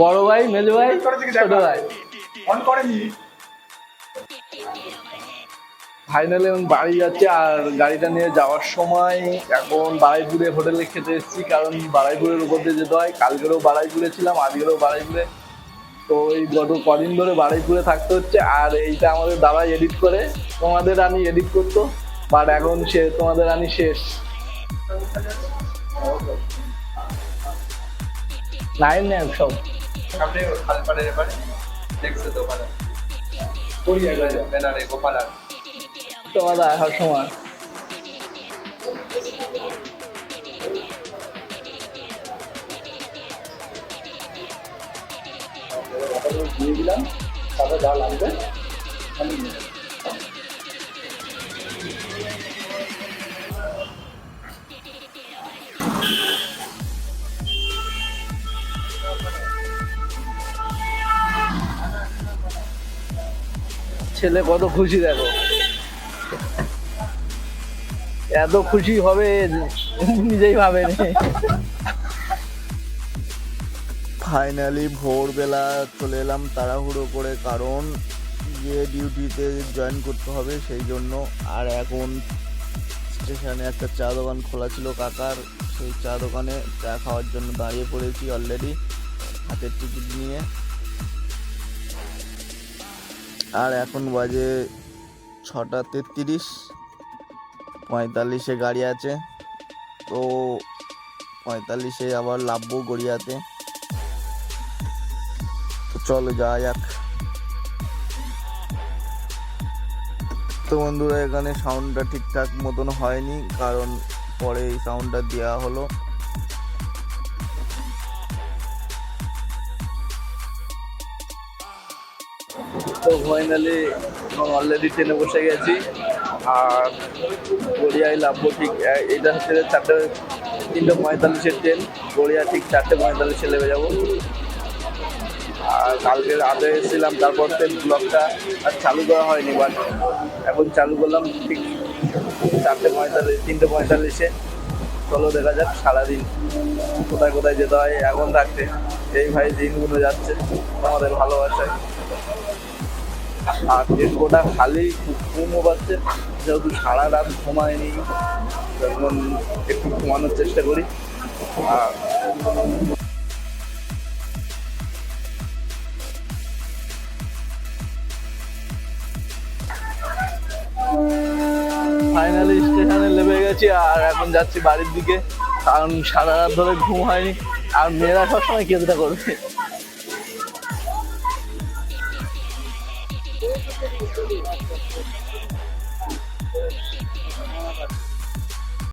বড় ভাই মেজো ভাই ছোট ভাই। অন করেনি ফাইনালি আমি বাড়ি যাচ্ছি আর গাড়িটা নিয়ে যাওয়ার সময় এখন বাড়াইপুরে হোটেলে খেতে এসেছি কারণ বাড়াইপুরের উপর দিয়ে যেতে হয়। কালকেরও বাড়াইপুরে ছিলাম আজকেরও বাড়াইপুরে তো এই গত কদিন ধরে বাড়াইপুরে থাকতে হচ্ছে আর এইটা আমাদের দাদা এডিট করে তোমাদের আমি এডিট করতো বাট এখন সে তোমাদের আমি শেষ। নাইন নাইন সব। সামনে খালপাড়ের এপারে দেখছে তো ওখানে? ব্যানারে গোপালার তোমাদের আসার সময় দিয়ে দিলাম তারপর যা লাগবে আমি নিয়ে ছেলে কত খুশি দেখো। এত খুশি হবে নিজেই ভাবেনি ফাইনালি ভোরবেলা চলে এলাম তাড়াহুড়ো করে, কারণ গিয়ে ডিউটিতে জয়েন করতে হবে সেই জন্য। আর এখন স্টেশনে একটা চা দোকান খোলা ছিল কাকার, সেই চা দোকানে চা খাওয়ার জন্য দাঁড়িয়ে পড়েছি অলরেডি হাতের টিকিট নিয়ে। আর এখন বাজে ছটা তেত্রিশ, পঁয়তাল্লিশে গাড়ি আছে। তো পঁয়তাল্লিশে আবার লাভবো গড়িয়াতে। তো চলো যাওয়া যাক। তো বন্ধুরা, এখানে সাউন্ডটা ঠিকঠাক মতন হয়নি, কারণ পরে এই সাউন্ডটা দেওয়া হলো। তো ফাইনালি অলরেডি ট্রেনে বসে গেছি। আর গড়িয়ায় লাভবো ঠিক এটা হচ্ছে চারটে, তিনটে পঁয়তাল্লিশের ট্রেন গড়িয়া ঠিক চারটে পঁয়তাল্লিশে নেমে যাব। আর কালকে রাতে এসেছিলাম, তারপর ট্রেন ব্লগটা আর চালু করা হয়নি বাট এখন চালু করলাম ঠিক চারটে পঁয়তাল্লিশ, তিনটে পঁয়তাল্লিশে। চলো দেখা যাক সারাদিন কোথায় কোথায় যেতে হয়, এখন থাকতে এই ভাই দিনগুলো যাচ্ছে, আমাদের ভালোবাসায়। আর টেম্পোটা খালি ঘুমও পাচ্ছে, যেহেতু সারা রাত ঘুমায়নি, তখন একটু ঘুমানোর চেষ্টা করি। আর ফাইনালি স্টেশনে নেমে গেছি আর এখন যাচ্ছি বাড়ির দিকে, কারণ সারা রাত ধরে ঘুম হয়নি। আর মেয়েরা সবসময় কেঁদটা করবে Thank you.